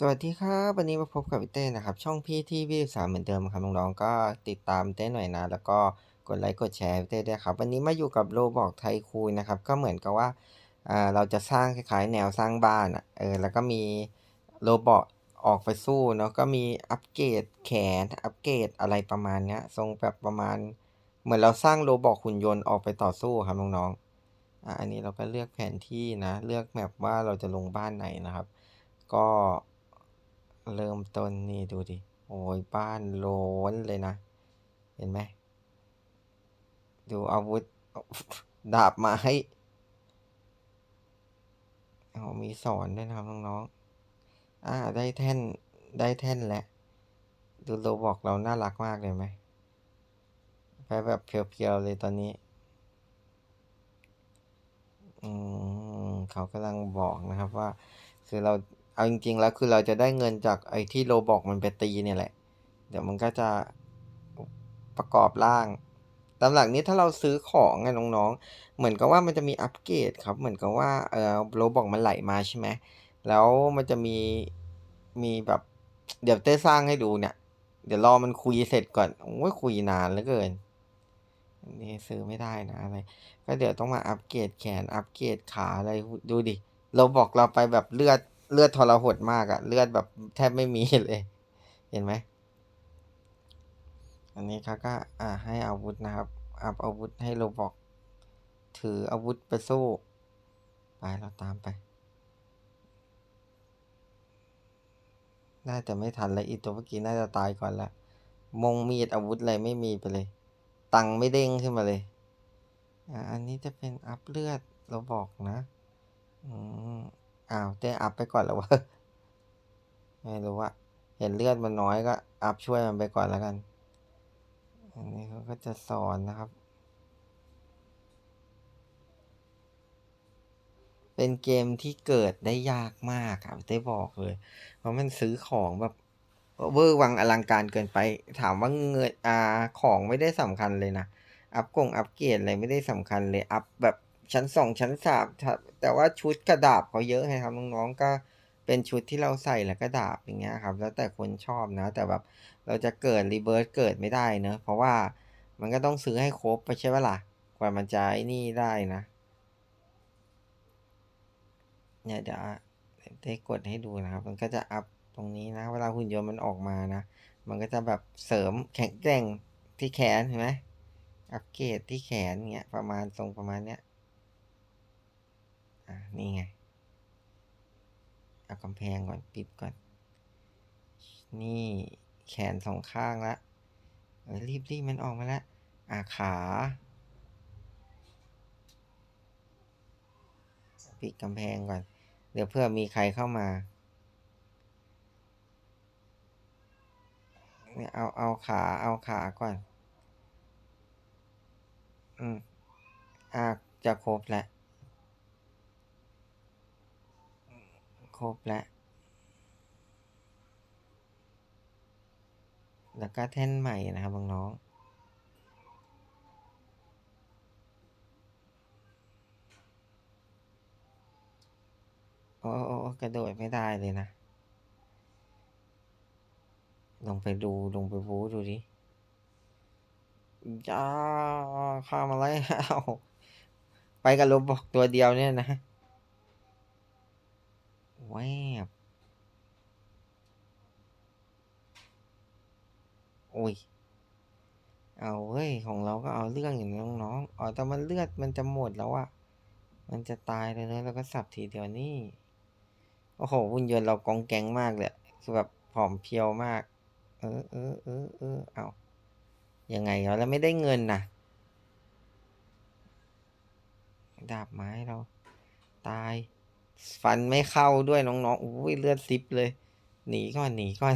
สวัสดีครับ วันนี้มาพบกับพี่เต้นะครับ ช่องพี่ที่วีสามเหมือนเดิมครับน้องๆก็ติดตามเต้หน่อยนะ แล้วก็กดไลค์กดแชร์พี่เต้ด้วยครับ วันนี้มาอยู่กับโรบอกไทคูนนะครับ ก็เหมือนกับว่าอ่าเราจะสร้างคล้ายๆแนวสร้างบ้านอะเออแล้วก็มีโรบอกออกไปสู้เนาะก็มีอัปเกรดแขนอัปเกรดอะไรประมาณเนี้ยทรงแบบประมาณ เหมือนเราสร้างโรบอกหุ่นยนต์ออกไปต่อสู้ครับน้องๆอ่าอันนี้เราก็เลือกแผนที่นะ เลือกแมปว่าเราจะลงบ้านไหนนะครับ ก็ เริ่มต้นนี่ดูดิ โอ้ยบ้านโล้นเลยนะ เห็นไหม ดูอาวุธ ดาบไม้โอ้มีสอนด้วยนะครับน้องๆ อ่า ได้แท่น ได้แท่นแหล้วดูโรบอกเราน่ารักมากเลยไหม ไปแบบเพียวๆเลยตอนนี้ อืม เขากำลังบอกนะครับว่า คือเรา เอาจริงๆแล้วคือเราจะได้เงินจากไอ้ที่โรบอกมันไปตีเนี่ยแหละ เดี๋ยวมันก็จะประกอบร่างตามหลักนี้ถ้าเราซื้อของไงน้องๆ เหมือนกับว่ามันจะมีอัปเกรดครับ เหมือนกับว่าเออโรบอกมันไหลมาใช่ไหมแล้วมันจะมีมีแบบเดี๋ยวเต้สร้างให้ดูเนี่ย เดี๋ยวรอมันคุยเสร็จก่อนโอ้ยคุยนานเหลือเกินนี่ซื้อไม่ได้นะอะไร ก็เดี๋ยวต้องมาอัปเกรดแขนอัปเกรดขาอะไรดูดิเราบอกเราไปแบบเลือด เลือดทรหดมากอะเลือดแบบแทบไม่มีเลย เห็นไหม อันนี้เขาก็อ่าให้อาวุธนะครับ อัพอาวุธให้โรบอก ถืออาวุธไปสู้ ไปเราตามไป น่าจะไม่ทันแล้วอีตัวเมื่อกี้น่าจะตายก่อนละมงมีดอาวุธอะไรไม่มีไปเลย ตังไม่เด้งขึ้นมาเลย อ่า อันนี้จะเป็นอัพเลือดเราบอกนะ อืม อ้าวเต้อัพไปก่อนแล้ววะไม่รู้ว่าเห็นเลือดมันน้อยก็อัพช่วยมันไปก่อนแล้วกัน อันนี้เขาก็จะสอนนะครับ เป็นเกมที่เกิดได้ยากมากครับได้บอกเลย เพราะมันซื้อของแบบเวอร์วังอลังการเกินไป ถามว่าเงินอ่าของไม่ได้สำคัญเลยนะ อัพกงอัพเกรดอะไรไม่ได้สำคัญเลย อัพแบบ ชั้นสองชั้นสามแต่ว่าชุดกระดาบเขาเยอะไงครับน้องๆก็เป็นชุดที่เราใส่แล้วก็ดาบอย่างเงี้ยครับ แล้วแต่คนชอบนะ แต่แบบเราจะเกิดรีเบิร์สเกิดไม่ได้เนอะเพราะว่ามันก็ต้องซื้อให้ครบไปใช่ไหมล่ะกว่ามันจะไอ้นี่ได้นะ เนี่ยเดี๋ยวได้กดให้ดูนะครับ มันก็จะอัพตรงนี้นะ เวลาหุ่นยนต์มันออกมานะ มันก็จะแบบเสริมแข็งแกร่งที่แขนเห็นไหมอัปเกรดที่แขนเงี้ยประมาณทรงประมาณเนี้ย อ่านี่ไง เอากำแพงก่อน ปิดก่อน นี่แขนสองข้างละรีบรีบมันออกมาแล้วอ่าขาปิดกำแพงก่อน เดี๋ยวเพื่อมีใครเข้ามาเนี่ยเอาเอาขาเอาขาก่อน อืมอ่าจะครบแล้ว ครบแล้วแล้วก็แท่นใหม่นะครับน้องๆโอ้โอ้โอ้กระโดดไม่ได้เลยนะ ลงไปดู ลงไปบูดูดิจ้าข้ามาแล้วไปกับโรบอกตัวเดียวเนี่ยนะ แวบโอ้ย เอาเว้ย ของเราก็เอาเรื่องอย่างน้องๆ อ๋อ แต่มันเลือดมันจะหมดแล้วอะมันจะตายเลยนะแล้วก็สับทีเดียวนี่ โอ้โหหุ่นยนต์เรากองแกงมากเลย คือแบบผอมเพรียวมาก เออเออเออเออเอายังไงเรอแล้วไม่ได้เงินนะดาบไม้เรา ตาย ฟันไม่เข้าด้วยน้องๆอุ้ยเลือดซิบเลย หนีก่อนหนีก่อน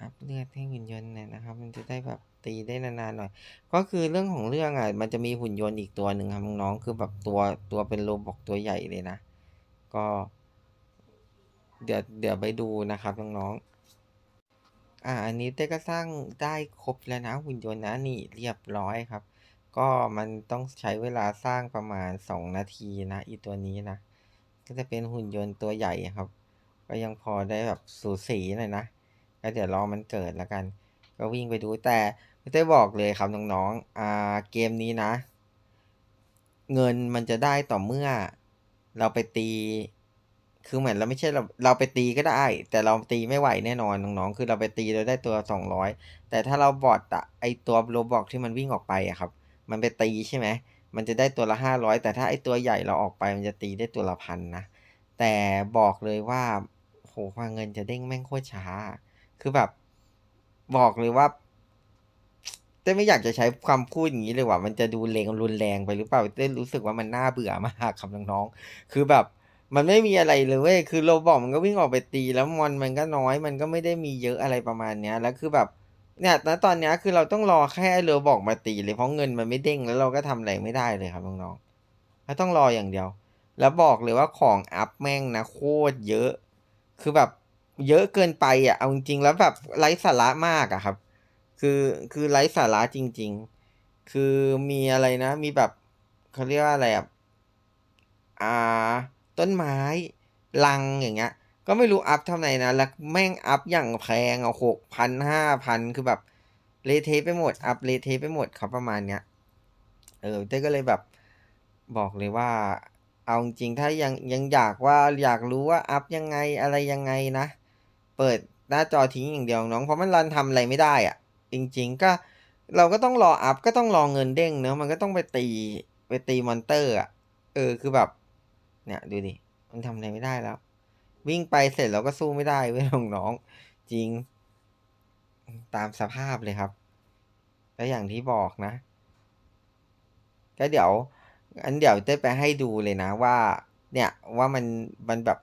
อัพเลือดให้หุ่นยนต์เนี่ยนะครับ มันจะได้แบบตีได้นานๆหน่อย ก็คือเรื่องของเรื่องอะมันจะมีหุ่นยนต์อีกตัวหนึ่งครับน้องๆคือแบบตัวตัวเป็นโรบอกตัวใหญ่เลยนะ ก็ เดี๋ยวเดี๋ยวไปดูนะครับน้องๆอ่า อันนี้เต้ก็สร้างได้ครบแล้วนะหุ่นยนต์นะนี่เรียบร้อยครับ ก็มันต้องใช้เวลาสร้างประมาณ 2 นาทีนะอีตัวนี้นะ ก็จะเป็นหุ่นยนต์ตัวใหญ่ครับ ก็ยังพอได้แบบสูสีหน่อยนะ ก็เดี๋ยวรอมันเกิดแล้วกัน ก็วิ่งไปดูแต่ไม่ได้บอกเลยครับน้องๆอ่าเกมนี้นะ เงินมันจะได้ต่อเมื่อเราไปตีคือเหมือนเราไม่ใช่เราเราไปตีก็ได้ แต่เราตีไม่ไหวแน่นอนน้องๆคือเราไปตีเราได้ตัว200แต่ถ้าเราบอทอะไอตัวโรบอกที่มันวิ่งออกไปอะครับ มันไปตีใช่ไหมมันจะได้ตัวละ 500 แต่ถ้าไอตัวใหญ่เราออกไปมันจะตีได้ตัวละพันนะ แต่บอกเลยว่าโหกว่าเงินจะเด้งแม่งโคตรช้า คือแบบ บอกเลยว่าเต้ไม่อยากจะใช้คำพูดอย่างนี้เลยว่ามันจะดูเลงรุนแรงไปหรือเปล่าเต้รู้สึกว่ามันน่าเบื่อมากครับน้องๆคือแบบ มันไม่มีอะไรเลยเว้ยคือโรบอกมันก็วิ่งออกไปตีแล้วมอนมันก็น้อยมันก็ไม่ได้มีเยอะอะไรประมาณเนี้ย แล้วคือแบบ เนี่ยณตอนเนี้ยคือเราต้องรอแค่โรบอกมาตีเลยเพราะเงินมันไม่เด้งแล้วเราก็ทำอะไรไม่ได้เลยครับน้องๆก็ต้องรออย่างเดียว แล้วบอกเลยว่าของอัพแม่งนะโคตรเยอะ คือแบบเยอะเกินไปอะเอาจริงๆแล้วแบบไร้สาระมากอะครับ คือคือไร้สาระจริง ๆ คือมีอะไรนะมีแบบเขาเรียกว่าอะไรอะอ่า ต้นไม้ลังอย่างเงี้ย ก็ไม่รู้อัพเท่าไหร่นะ แล้วแม่งอัพอย่างแพงอะหกพันห้าพันคือแบบเลเทไปหมด อัพเลเทไปหมดครับประมาณเนี้ย เออเต้ก็เลยแบบบอกเลยว่า เอาจริงถ้ายังยังอยากว่าอยากรู้ว่าอัพยังไงอะไรยังไงนะ เปิดหน้าจอทิ้งอย่างเดียวน้อง เพราะมันรันทำอะไรไม่ได้อะจริง ๆ ก็เราก็ต้องรออัพก็ต้องรอเงินเด้งเนอะมันก็ต้องไปตีไปตีมอนเตอร์อะเออคือแบบ เนี่ยดูดิมันทำอะไรไม่ได้แล้ว วิ่งไปเสร็จเราก็สู้ไม่ได้เว้ยน้องๆจริง ตามสภาพเลยครับและอย่างที่บอกนะ ก็เดี๋ยวอันเดี๋ยวเต้ไปให้ดูเลยนะว่า เนี่ยว่ามันมันแบบ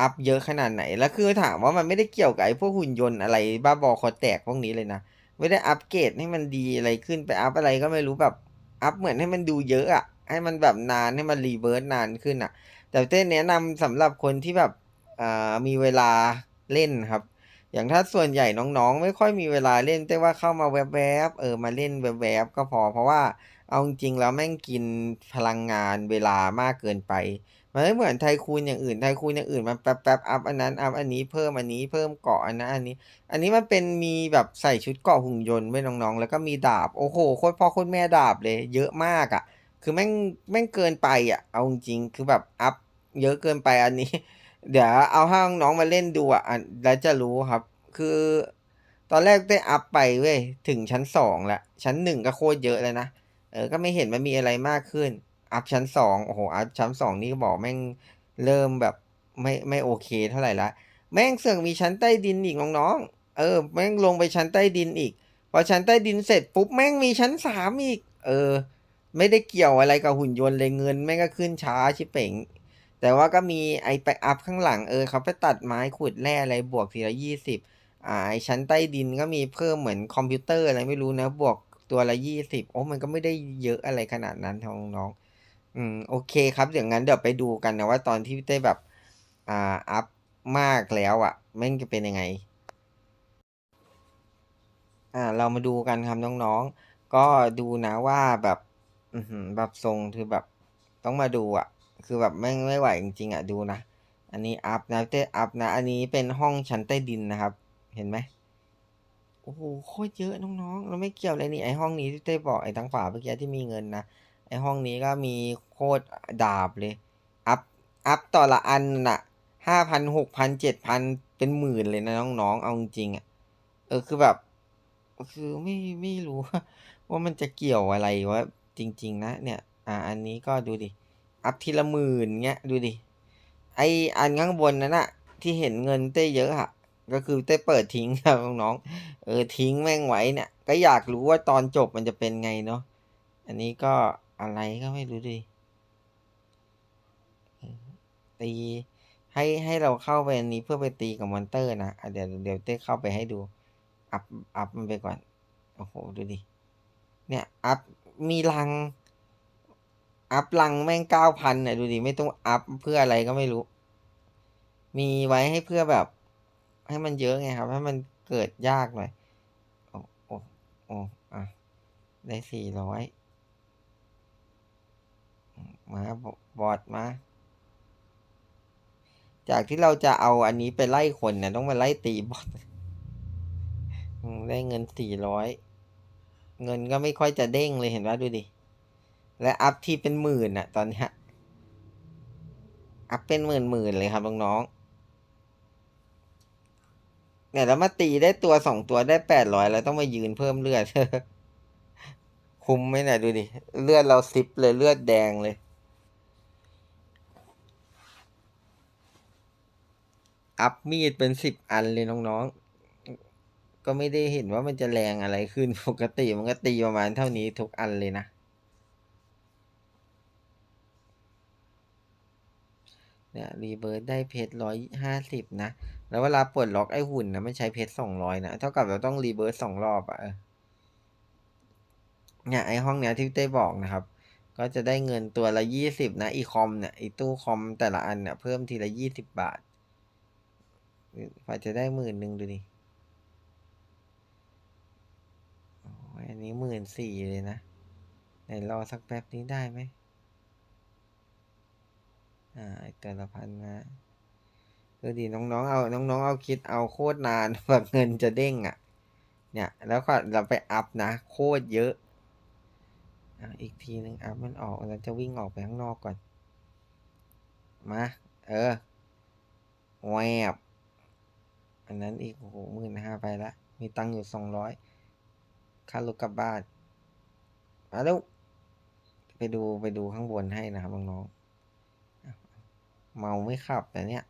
อัพเยอะขนาดไหน แล้วคือถามว่ามันไม่ได้เกี่ยวกับไอ้พวกหุ่นยนต์อะไรบ้าบอคอแตกพวกนี้เลยนะ ไม่ได้อัปเกรดให้มันดีอะไรขึ้นไปอัพอะไรก็ไม่รู้แบบ อัพเหมือนให้มันดูเยอะอะให้มันแบบนานให้มันรีเวิร์สนานขึ้นอะ แต่เต้แนะนำสำหรับคนที่แบบอ่ามีเวลาเล่นครับ อย่างถ้าส่วนใหญ่น้องๆ ไม่ค่อยมีเวลาเล่นแต่ว่าเข้ามาแวบๆเออมาเล่นแวบๆก็พอ เพราะว่าเอาจริงแล้วแม่งกินพลังงานเวลามากเกินไปมันไม่เหมือนไทคูนอย่างอื่นไทคูนอย่างอื่นมันแป๊บๆอัพอันนั้นอัพอันนี้เพิ่มอันนี้เพิ่มเกาะอันนั้นอันนี้ อันนี้มันเป็นมีแบบใส่ชุดเกาะหุ่นยนต์ไว้น้องๆ แล้วก็มีดาบโอ้โหโคตรพ่อโคตรแม่ดาบเลย เยอะมากอะ่ะ คือแม่งแม่งเกินไปอะ่ะ เอาจริงคือแบบอัพเยอะเกินไปอันนี้ เดี๋ยวเอาให้น้องมาเล่นดูอะแล้วจะรู้ครับ คือ ตอนแรกได้อัพไปเว้ยถึงชั้นสองละชั้นหนึ่งก็โคตรเยอะเลยนะเออก็ไม่เห็นมันมีอะไรมากขึ้น อัพชั้นสองโอ้โหอัพชั้นสองนี่ก็บอกแม่งเริ่มแบบไม่ไม่โอเคเท่าไหร่ละแม่งเสื่อกมีชั้นใต้ดินอีกน้องๆเออ แม่งลงไปชั้นใต้ดินอีกพอชั้นใต้ดินเสร็จปุ๊บแม่งมีชั้นสามอีก เออ ไม่ได้เกี่ยวอะไรกับหุ่นยนต์เลยเงินแม่งก็ขึ้นช้าชิบเป่งแต่ว่าก็มีไอ้ไปอัพข้างหลังเออเขาไปตัดไม้ขุดแร่อะไรบวกทีละยี่สิบอ่าไอชั้นใต้ดินก็มีเพิ่มเหมือนคอมพิวเตอร์อะไรไม่รู้นะ บวกตัวละยี่สิบโอ้มันก็ไม่ได้เยอะอะไรขนาดนั้นทางน้องๆอืมโอเคครับเดี๋ยวงั้นเดี๋ยวไปดูกันนะว่าตอนที่พี่เต้แบบอ่าอัพมากแล้วอะ่ะแม่งจะเป็นยังไง อ่าเรามาดูกันครับน้องๆ ก็ดูนะว่าแบบ อือหือแบบทรงคือแบบต้องมาดูอะ คือแบบแม่ไม่ไหวจริงๆอะดูนะ อันนี้อัพนะเต้อัพนะ อันนี้เป็นห้องชั้นใต้ดินนะครับ เห็นไหมโอ้โหโคตรเยอะน้องๆเราไม่เกี่ยวเลยนี่ไอห้องนี้ที่เต้บอกไอทางฝาเมื่อกี้ที่มีเงินนะไอห้องนี้ก็มีโคตรดาบเลย อัพอัพต่อละอันน่ะห้าพันหกพันเจ็ดพันเป็นหมื่นเลยนะน้องๆเอาจริงอะเออคือแบบ คือไม่ไม่รู้ว่ามันจะเกี่ยวอะไรวะ จริง ๆ นะ เนี่ย อ่า อันนี้ก็ดูดิ อัพทีละหมื่นเงี้ย ดูดิ ไออันข้างบนนั้นอะที่เห็นเงินเต้เยอะอะก็คือเต้เปิดทิ้งครับน้อง เออทิ้งแม่งไว้เนี่ย ก็อยากรู้ว่าตอนจบมันจะเป็นไงเนาะ อันนี้ก็อะไรก็ไม่รู้ดิ ตีให้ให้เราเข้าไปอันนี้เพื่อไปตีกับมอนเตอร์นะเดี๋ยวเดี๋ยวเต้เข้าไปให้ดู อัพอัพมันไปก่อน โอ้โห ดูดิ เนี่ย อัพ มีลัง อัพลังแม่งเก้าพันเนี่ยดูดิไม่ต้องอัพเพื่ออะไรก็ไม่รู้ มีไว้ให้เพื่อแบบ ให้มันเยอะไงครับ ให้มันเกิดยากหน่อยโอ้โอ้โอ้อะได้สี่ร้อยมาบอดมา จากที่เราจะเอาอันนี้ไปไล่คนเนี่ยต้องมาไล่ตีบอทได้เงินสี่ร้อย เงินก็ไม่ค่อยจะเด้งเลยเห็นว่าดูดิ และอัพที่เป็นหมื่นอะตอนนี้อัพเป็นหมื่นหมื่นเลยครับน้องๆเนี่ยแล้วมาตีได้ตัวสองตัวได้แปดร้อยแล้วต้องมายืนเพิ่มเลือดคุ้มไหมเนี่ยดูดิ เลือดเราซิปเลยเลือดแดงเลย อัพมีดเป็นสิบอันเลยน้องๆ ก็ไม่ได้เห็นว่ามันจะแรงอะไรขึ้นปกติมันก็ตีประมาณเท่านี้ทุกอันเลยนะ เนี่ยรีเบิร์ดได้เพชรร้อยห้าสิบนะ แล้วเวลาปลดล็อกไอ้หุ่นนะมันใช้เพชรสองร้อยนะ เท่ากับเราต้องรีเบิร์ดสองรอบอะเนี่ยไอ้ห้องเนี้ยที่เต้บอกนะครับ ก็จะได้เงินตัวละยี่สิบนะอีคอมเนี่ยอีตู้คอมแต่ละอันเนี่ยเพิ่มทีละยี่สิบบาทกว่าจะได้หมื่นหนึ่งดูดิ อันนี้หมื่นสี่เลยนะไหนรอสักแป๊บนี้ได้ไหมอ่าไอตัวละพันนะดูดิน้องๆเอาน้องๆเอาคิดเอาโคตรนานแบบเงินจะเด้งอะ เนี่ย แล้วก็เราไปอัพนะโคตรเยอะอะอีกทีนึงอัพมันออกแล้วจะวิ่งออกไปข้างนอกก่อน มา เออแวบอันนั้นอีกโอ้โหหมื่นห้าไปละมีตังค์อยู่สองร้อย ค่ารถกลับบ้านมาแล้วไปดูไปดูข้างบนให้นะครับน้องๆเมาไม่ขับแต่เนี่ย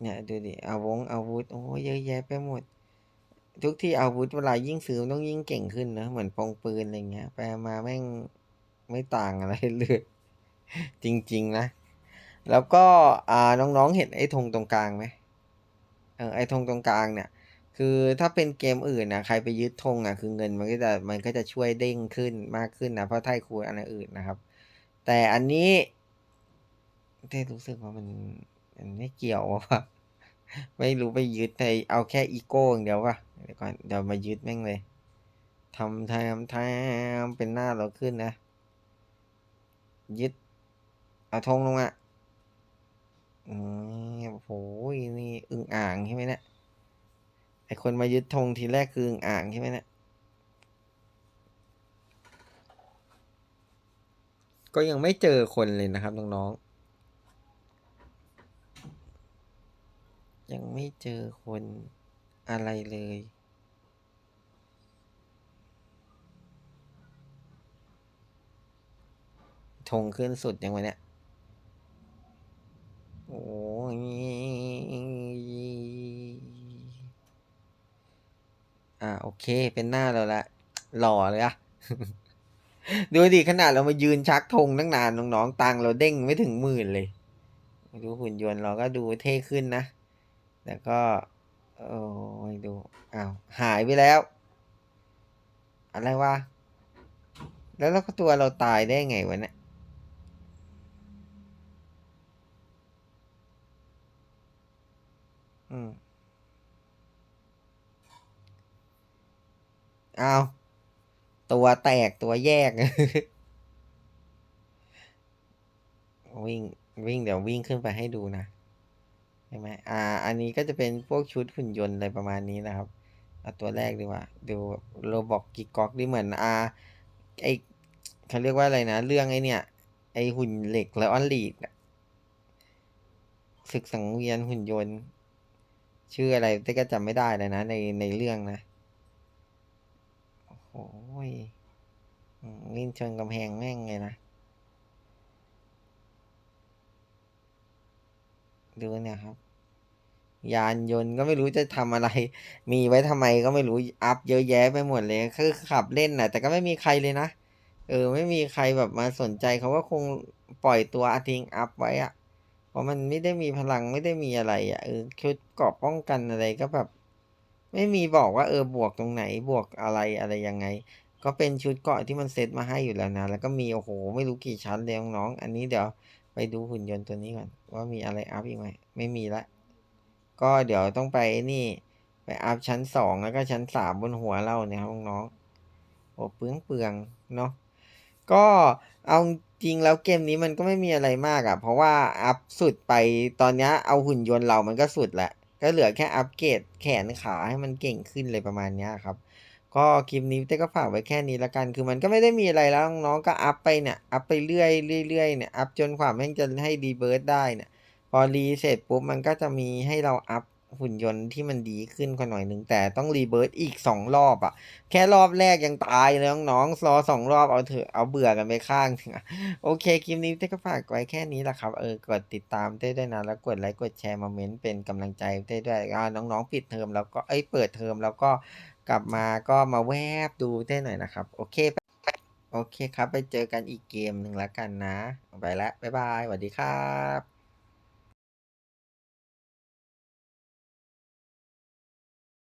เนี่ยดูดิอาวงอาวุธโอ้ยเยอะแยะไปหมด ทุกที่อาวุธเวลายิ่งซื้อต้องยิ่งเก่งขึ้นนะเหมือนปองปืนอะไรเงี้ยไปมาแม่งไม่ต่างอะไรเลยจริง ๆ นะ แล้วก็อ่าน้องๆเห็นไอ้ธงตรงกลางไหมเออไอ้ธงตรงกลางเนี่ย คือถ้าเป็นเกมอื่นนะใครไปยึดธงอะคือเงินมันก็จะมันก็จะช่วยเด้งขึ้นมากขึ้นนะเพราะไทยคูอันอื่นนะครับ แต่อันนี้เต้รู้สึกว่ามันมันไม่เกี่ยวว่ะไม่รู้ไปยึดในเอาแค่อีโก้อย่างเดียวว่ะเดี๋ยวก่อนเดี๋ยวมายึดแม่งเลยทำทำทำเป็นหน้าเราขึ้นนะ ยึดเอาธงลงอะอืมโอ้โหนี่อึ่งอ่างใช่ไหมเนี่ย ไอคนมายึดธงทีแรกคืออ่างใช่ไหมเนี่ยก็ยังไม่เจอคนเลยนะครับน้องๆ ยังไม่เจอคนอะไรเลย ธงขึ้นสุดยังไงเนี่ย โอ้ย อ่าโอเค เป็นหน้าเราละ หล่อเลยอะดูดิขนาดเรามายืนชักธงตั้งนานน้องๆตังเราเด้งไม่ถึงหมื่นเลย ดูหุ่นยนต์เราก็ดูเท่ขึ้นนะ แต่ก็ โอ้ยดูอ้าวหายไปแล้ว อะไรวะ แล้วเราก็ตัวเราตายได้ไงวะเนี่ยอืม อ้าวตัวแตกตัวแยก วิ่งวิ่งเดี๋ยววิ่งขึ้นไปให้ดูนะใช่ไหมอ่า อันนี้ก็จะเป็นพวกชุดหุ่นยนต์อะไรประมาณนี้นะครับเอาตัวแรกดีกว่า ดูโรบอกกิกกอกนี่เหมือนอ่าไอเขาเรียกว่าอะไรนะ เรื่องไอเนี่ย ไอหุ่นเหล็กและออนลีดศึกสังเวียนหุ่นยนต์ ชื่ออะไรแต่ก็จำไม่ได้เลยนะ ในในเรื่องนะ โอ้ยวิ่งชนกำแพงแม่งเลยนะ ดูเนี่ยครับ ยานยนต์ก็ไม่รู้จะทำอะไร มีไว้ทำไมก็ไม่รู้ อัพเยอะแยะไปหมดเลย คือขับเล่นน่ะ แต่ก็ไม่มีใครเลยนะ เออ ไม่มีใครแบบมาสนใจเขาก็คงปล่อยตัวอาทิงอัพไว้อะเพราะมันไม่ได้มีพลังไม่ได้มีอะไรอะเออชุดเกราะป้องกันอะไรก็แบบ ไม่มีบอกว่าเออบวกตรงไหนบวกอะไรอะไรยังไง ก็เป็นชุดเกาะที่มันเซตมาให้อยู่แล้วนะ แล้วก็มีโอ้โห ไม่รู้กี่ชั้นเลยน้องอันนี้เดี๋ยวไปดูหุ่นยนต์ตัวนี้ก่อน ว่ามีอะไรอัพอีกไหมไม่มีละ ก็เดี๋ยวต้องไปนี่ไปอัพชั้นสองแล้วก็ชั้นสามบนหัวเราเนี่ยครับน้องโอ้เปลืองเปลืองเนาะก็เอาจริงแล้วเกมนี้มันก็ไม่มีอะไรมากอะ่ะ เพราะว่าอัพสุดไปตอนนี้เอาหุ่นยนต์เรามันก็สุดแหละ ก็เหลือแค่อัปเกรดแขนขาให้มันเก่งขึ้นเลยประมาณนี้ครับ ก็คลิปนี้เต้ก็ฝากไว้แค่นี้ละกัน คือมันก็ไม่ได้มีอะไรแล้วน้องก็อัพไปเนี่ย อัพไปเรื่อยเรื่อยเนี่ยอัพจนกว่าแม่งจะให้รีเบิร์ดได้เนี่ย พอรีเสร็จปุ๊บมันก็จะมีให้เราอัพ หุ่นยนต์ที่มันดีขึ้นกว่าหน่อยหนึ่งแต่ต้องรีเบิร์ดอีกสองรอบอะ่ะ แค่รอบแรกยังตายเลยน้องๆรอสองรอบเอาเถอะเอาเบื่อกันไปข้างหนึ่งโอเคคลิปนี้เต้ก็ฝากไว้แค่นี้แหละครับเออกดติดตามเต้ด้วยนะแล้วกดไลค์กดแชร์มาเม้นต์เป็นกำลังใจเต้ด้วยอ่าน้องๆปิดเทอมแล้วก็เอ้ยเปิดเทอมแล้วก็กลับมาก็มาแวบดูเต้หน่อยนะครับโอเคโอเคครับ ไปเจอกันอีกเกมหนึ่งแล้วกันนะ ไปแล้วบ๊ายบายสวัสดีครับ